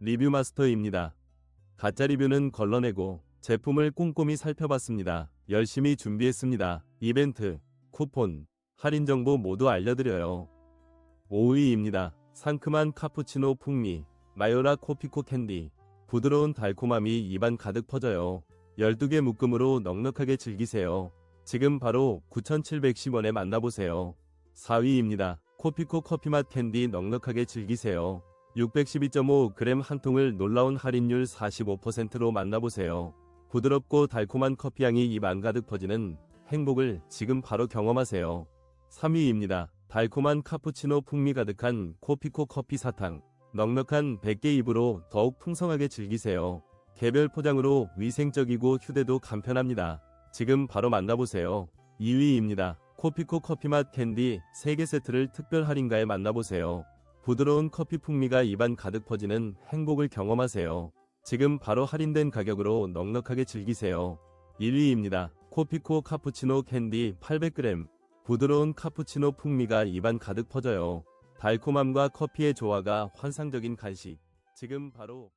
리뷰 마스터입니다. 가짜 리뷰는 걸러내고 제품을 꼼꼼히 살펴봤습니다. 열심히 준비했습니다. 이벤트, 쿠폰, 할인 정보 모두 알려드려요. 5위입니다. 상큼한 카푸치노 풍미, 마요라 코피코 캔디, 부드러운 달콤함이 입안 가득 퍼져요. 12개 묶음으로 넉넉하게 즐기세요. 지금 바로 9,710원에 만나보세요. 4위입니다. 코피코 커피맛 캔디 넉넉하게 즐기세요. 612.5g 한 통을 놀라운 할인율 45%로 만나보세요. 부드럽고 달콤한 커피향이 입 안 가득 퍼지는 행복을 지금 바로 경험하세요. 3위입니다. 달콤한 카푸치노 풍미 가득한 코피코 커피 사탕. 넉넉한 100개 입으로 더욱 풍성하게 즐기세요. 개별 포장으로 위생적이고 휴대도 간편합니다. 지금 바로 만나보세요. 2위입니다. 코피코 커피맛 캔디 3개 세트를 특별 할인가에 만나보세요. 부드러운 커피 풍미가 입안 가득 퍼지는 행복을 경험하세요. 지금 바로 할인된 가격으로 넉넉하게 즐기세요. 1위입니다. 코피코 카푸치노 캔디 800g. 부드러운 카푸치노 풍미가 입안 가득 퍼져요. 달콤함과 커피의 조화가 환상적인 간식. 지금 바로